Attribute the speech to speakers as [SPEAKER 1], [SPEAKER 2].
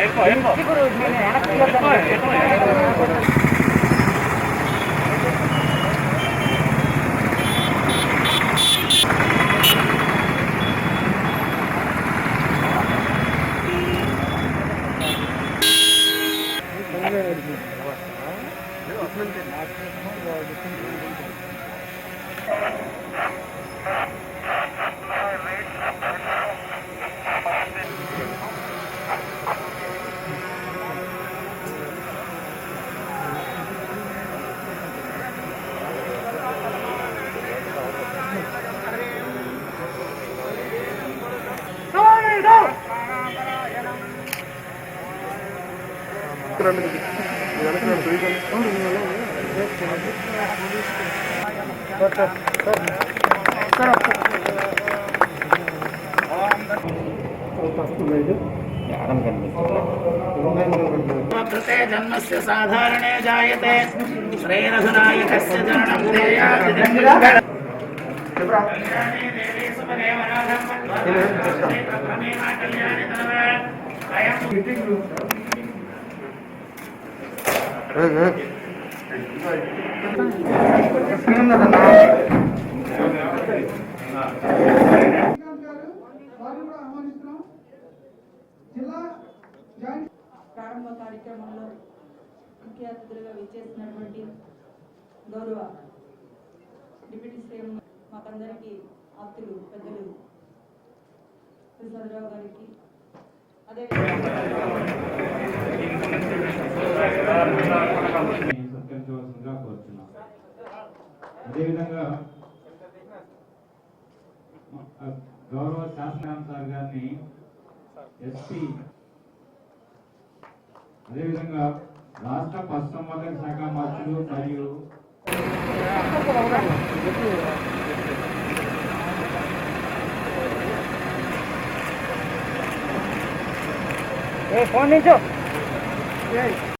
[SPEAKER 1] எடுப்போம் எடுப்போம் Thank you. వెనక్కి వెనక్కి రండి
[SPEAKER 2] జన్మస్య సాధారణే జాయతే శ్రేరఘునాయకస్య జననం దేయాది मीटिंग
[SPEAKER 3] ప్రారంభ కార్యక్రమంలో ముఖ్య అతిథులుగా విచ్చేసినటువంటి గౌరవ డిప్యూటీ సీఎం మాకందరికీ ఆప్తులు పెద్దలు ప్రసాదరావు గారికి. అదే
[SPEAKER 4] సత్కరించవలసిందిగా కోరుతున్నాం అదేవిధంగా గౌరవ శాసనాంశ సార్ గారిని ఎస్పీ అదేవిధంగా రాష్ట్ర పశుసంవర్ధక శాఖ మంత్రులు మరియు
[SPEAKER 1] ఫోన్ నుంచో.